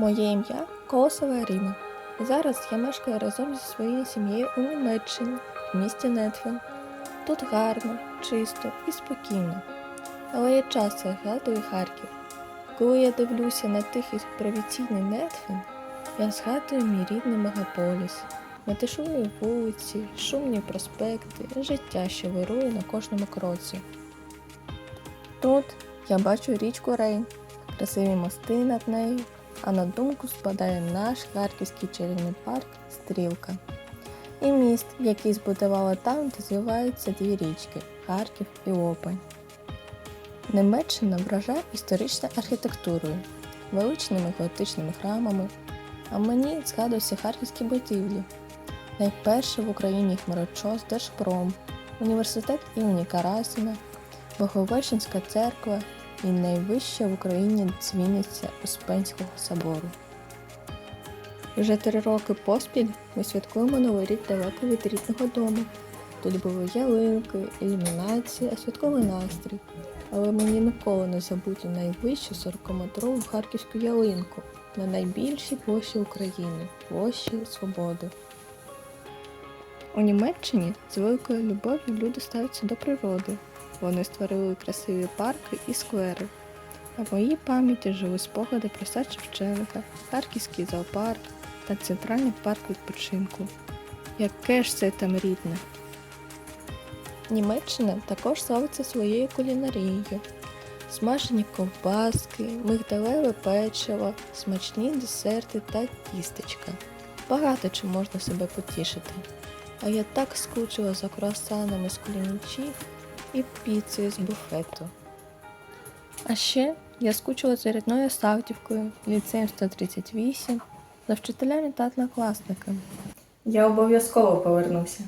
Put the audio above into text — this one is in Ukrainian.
Моє ім'я Колосова Ірина. Зараз я мешкаю разом зі своєю сім'єю у Німеччині, в місті Нетфен. Тут гарно, чисто і спокійно. Але я часто згадую Харків. Коли я дивлюся на тихий провінційний Нетфен, я згадую мій рідний мегаполіс, метушливі вулиці, шумні проспекти, життя, що вирує на кожному кроці. Тут я бачу річку Рейн, красиві мости над нею, а на думку спадає наш харківський чарівний парк Стрілка. І міст, який збудували там, де зливаються дві річки Харків і Опань. Німеччина вражає історичною архітектурою, величними готичними храмами, а мені згадуються харківські будівлі. Найперше в Україні хмарочос Держпром, університет імені Карасина, Боговещенська церква і найвища в Україні дзвіниця Успенського собору. Вже три роки поспіль ми святкуємо Новий рік далеко від рідного дому. Тут були ялинки, ілюмінація, святковий настрій. Але мені ніколи не забути найвищу 40-метрову харківську ялинку на найбільшій площі України площі Свободи. У Німеччині з великою любов'ю люди ставляться до природи. Вони створили красиві парки і сквери. А в моїй пам'яті жили спогади про сад Шевченка, Харківський зоопарк та центральний парк відпочинку. Яке ж це там рідне! Німеччина також славиться своєю кулінарією. Смажені ковбаски, мигдалеве печиво, смачні десерти та тістечка. Багато чим можна себе потішити. А я так скучила за круасанами з кулінічів і піцею з буфету. А ще я скучила за рідною Савтівкою, ліцеєм 138, за вчителями та однокласниками. Я обов'язково повернуся.